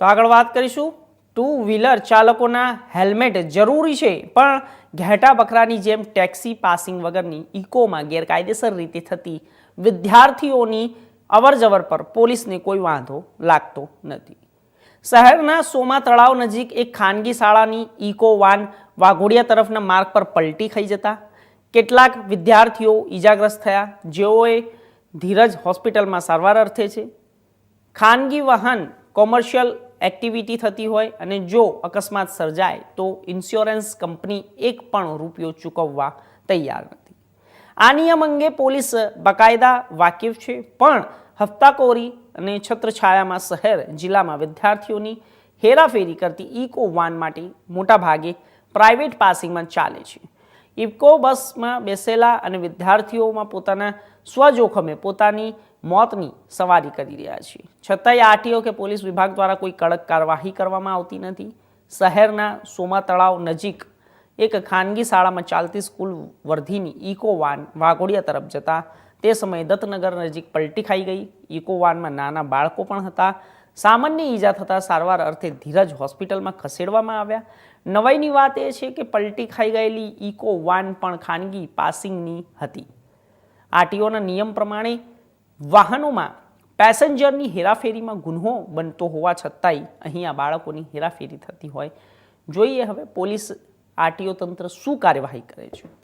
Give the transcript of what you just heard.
તો આગળ વાત કરીશું. ટુ વ્હીલર ચાલકોના હેલ્મેટ જરૂરી છે, પણ ઘેટા બકરાની જેમ ટેક્સી પાસિંગ વગરની ઇકોમાં ગેરકાયદેસર રીતે થતી વિદ્યાર્થીઓની અવરજવર પર પોલીસને કોઈ વાંધો લાગતો નથી. શહેરના સોમા તળાવ નજીક એક ખાનગી શાળાની ઇકો વાન વાઘોડિયા તરફના માર્ગ પર પલટી ખાઈ જતા કેટલાક વિદ્યાર્થીઓ ઈજાગ્રસ્ત થયા. જેઓએ ધીરજ હોસ્પિટલમાં સારવાર અર્થે છે. ખાનગી વાહન કોમર્શિયલ એક્ટિવિટી થતી હોય અને જો અકસ્માત સર્જાય તો ઇન્સ્યોરન્સ કંપની એક પણ રૂપિયો ચૂકવવા તૈયાર નથી. આ નિયમ અંગે પોલીસ બકાયદા વાકેફ છે, પણ હપ્તાખોરી અને છત્રછાયામાં શહેર જિલ્લામાં વિદ્યાર્થીઓની હેરાફેરી કરતી ઇકો વાન માટે મોટાભાગે પ્રાઇવેટ પાસિંગમાં ચાલે છે. ઇફકો બસમાં બેસેલા અને વિદ્યાર્થીઓમાં પોતાના સ્વજોખમે પોતાની મોતની સવારી કરી રહ્યા છે. છતાંય આરટીઓ કે પોલીસ વિભાગ દ્વારા કોઈ કડક કાર્યવાહી કરવામાં આવતી નથી. શહેરના સોમા તળાવ નજીક એક ખાનગી શાળામાં ચાલતી સ્કૂલ વર્ધીની ઇકો વાન વાઘોડિયા તરફ જતા તે સમયે દત્તનગર નજીક પલટી ખાઈ ગઈ. ઇકો વાનમાં નાના બાળકો પણ હતા. સામાન્ય ઈજા થતાં સારવાર અર્થે ધીરજ હોસ્પિટલમાં ખસેડવામાં આવ્યા. નવાઈની વાત એ છે કે પલટી ખાઈ ગયેલી ઇકો વાન પણ ખાનગી પાસિંગની હતી. આરટીઓના નિયમ પ્રમાણે વાહનોમાં પેસેન્જરની હેરાફેરીમાં ગુન્હો બનતો હોવા છતાંય અહીં આ બાળકોની હેરાફેરી થતી હોય. જોઈએ હવે પોલીસ આરટીઓ તંત્ર શું કાર્યવાહી કરે છે.